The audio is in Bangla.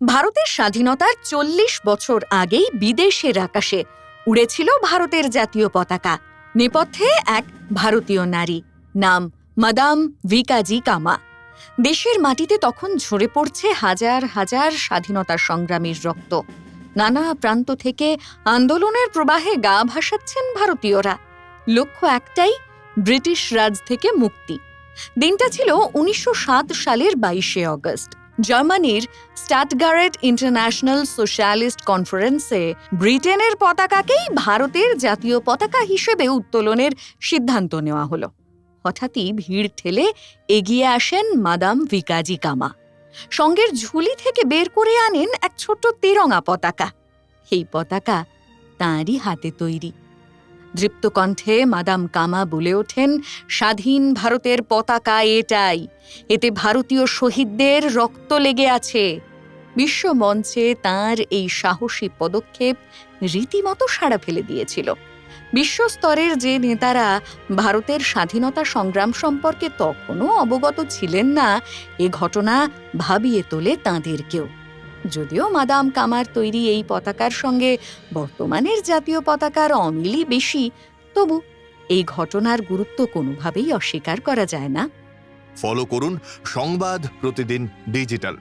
ভারতের স্বাধীনতার চল্লিশ বছর আগেই বিদেশের আকাশে উড়েছিল ভারতের জাতীয় পতাকা। নেপথ্যে এক ভারতীয় নারী, নাম মাদাম ভিকাজি কামা। দেশের মাটিতে তখন ঝরে পড়ছে হাজার হাজার স্বাধীনতা সংগ্রামীর রক্ত। নানা প্রান্ত থেকে আন্দোলনের প্রবাহে গা ভাসাচ্ছেন ভারতীয়রা। লক্ষ্য একটাই, ব্রিটিশ রাজ থেকে মুক্তি। দিনটা ছিল উনিশশো সাত সালের বাইশে অগস্ট জার্মানির স্টাটগারেট ইন্টারন্যাশনাল সোশ্যালিস্ট কনফারেন্সে ব্রিটেনের পতাকাকেই ভারতের জাতীয় পতাকা হিসেবে উত্তোলনের সিদ্ধান্ত নেওয়া হলো। হঠাৎই ভিড় ঠেলে এগিয়ে আসেন মাদাম ভিকাজি কামা সঙ্গের ঝুলি থেকে বের করে আনেন এক ছোট্ট তেরঙা পতাকা। এই পতাকা তাঁরই হাতে তৈরি। দৃপ্ত কণ্ঠে মাদাম কামা বলে ওঠেন, স্বাধীন ভারতের পতাকা এটাই। এতে ভারতীয় শহীদদের রক্ত লেগে আছে। বিশ্বমঞ্চে তার এই সাহসী পদক্ষেপ রীতিমতো সাড়া ফেলে দিয়েছিল। বিশ্বস্তরের যে নেতারা ভারতের স্বাধীনতা সংগ্রাম সম্পর্কে তখনও অবগত ছিলেন না, এ ঘটনা ভাবিয়ে তোলে তাঁদেরকেও। যদিও মাদাম কামার তৈরি এই পতাকার সঙ্গে বর্তমানের জাতীয় পতাকার অমিলই বেশি, তবু এই ঘটনার গুরুত্ব কোনোভাবেই অস্বীকার করা যায় না। ফলো করুন সংবাদ প্রতিদিন ডিজিটাল।